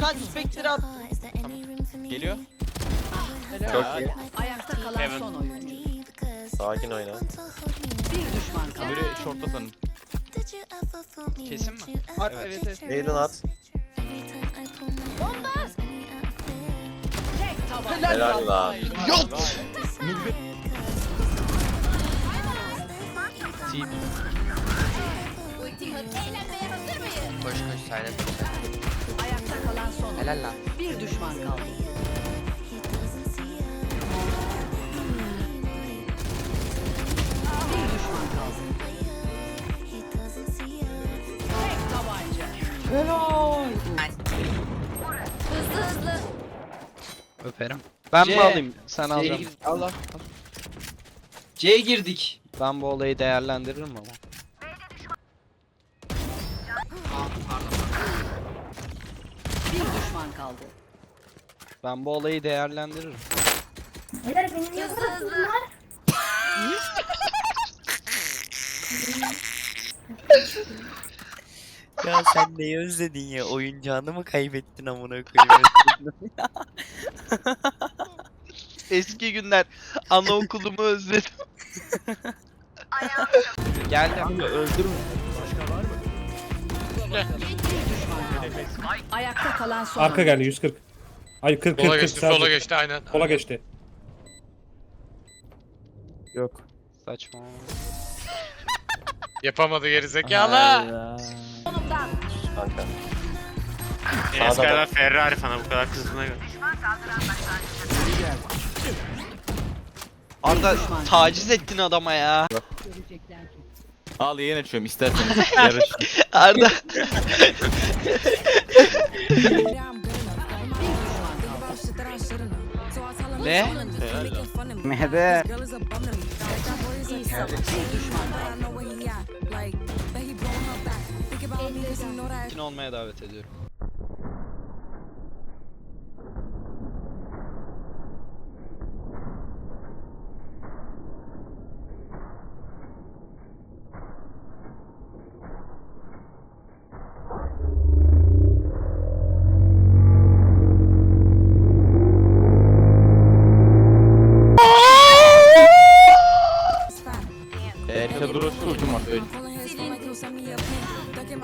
Kaç Spectre at. Geliyor. Çok iyi. Ayakta kalan Heaven. son oyuncu. Sakin oyna. Bir düşman kaldı. Öbürü short'ta sanırım. Kesin mi? At Evet. evet evet. Aiden at. Tek taban. Helal lan. Yot! Team. Koş koş silent. Kalan son. Helal lan. Bir düşman kaldı. Bir düşman kaldı. Tek tabanca. Öperim. Ben C. mi alayım? Sen C'ye alacaksın. girdik. Allah. al. C'ye girdik. Ben bu olayı değerlendiririm ama. Düşman kaldı. Ben bu olayı değerlendiririm. Beyler benim yanımda bunlar. Ya sen neyi özledin ya? Oyuncağını mı kaybettin amına koyayım? Eski günler. Anaokulumu özledim. Geldim. Bir Ayakta kalan son Arka geldi 140. Ay 40 40 Sola 40 geçti, sadece. sola geçti aynen. Sola geçti. Yok. Saçma. Yapamadı gerizekalı. Kanka. Eskiden Ferrari falan bu kadar kızdığına göre. Arda taciz ettin adama ya. Görecekler ki. Al yayın açıyorum isterseniz. Yarış. Arda. ne? Sakin olmaya davet ediyorum.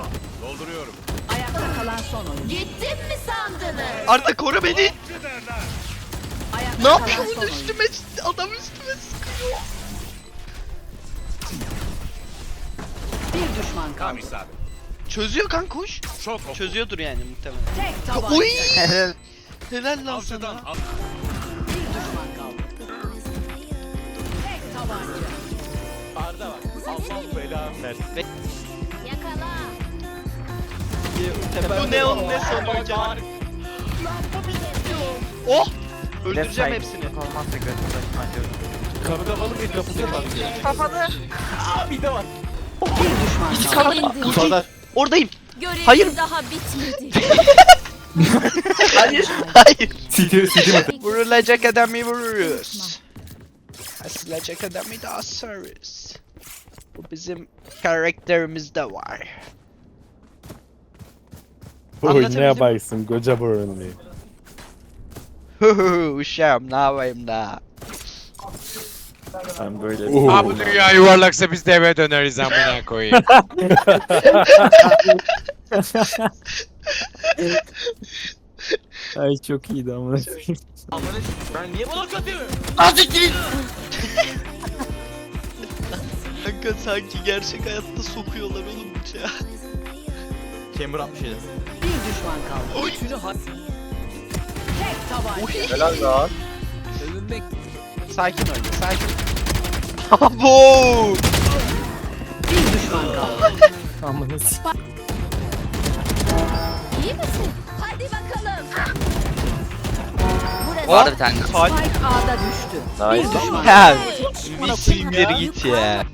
direkt- Ayakta kalan son oyuncu. Gittim mi sandınız? Arda koru beni. Ayakta Ne kalan yapıyorsun son oyuncu. üstüme? Adam üstüme sıkıyor. Bir düşman kaldı. Çözüyor kan koş. Çözüyordur yani muhtemelen. Tek tabanca. Oy! Helal lan sana. Bir düşman kaldı. Tek tabanca. Arda bak. Allah belanı versin. Yakala. Bu ne onun ne sonu hocam. Oh! Öldüreceğim hepsini. Olmazsa götürürüz bence. Kapı kapalı bir kapısı kapalı. Aa bir de var. Bir düşman kaldı. Ufaklar. Oradayım. Görevim Hayır. daha bitmedi. Hayır. Hayır. City mi? Vurulacak adamı vururuz. Asılacak adamı da asarız. Bu bizim karakterimizde var. Oy Anlatabildim ne yaparsın koca burunlu. Uşağım ne yapayım da. Ben böyle Oo. Aa bu dünya yuvarlaksa biz de eve döneriz amına koyayım. Ay çok iyiydi ama. Ben niye bunu katıyorum? Kanka sanki gerçek hayatta sokuyorlar oğlum bıçağı. Chamber 67. Bir düşman kaldı. Üçünü hat. Tek tabanca. Helal lan. Sakin oyna sakin. Abo! Bir düşman kaldı. Amanız. İyi misin? Hadi bakalım. Var bir tane. Spike A'da düştü. Nice. Bir düşman. Ya. Bir siktir git ya.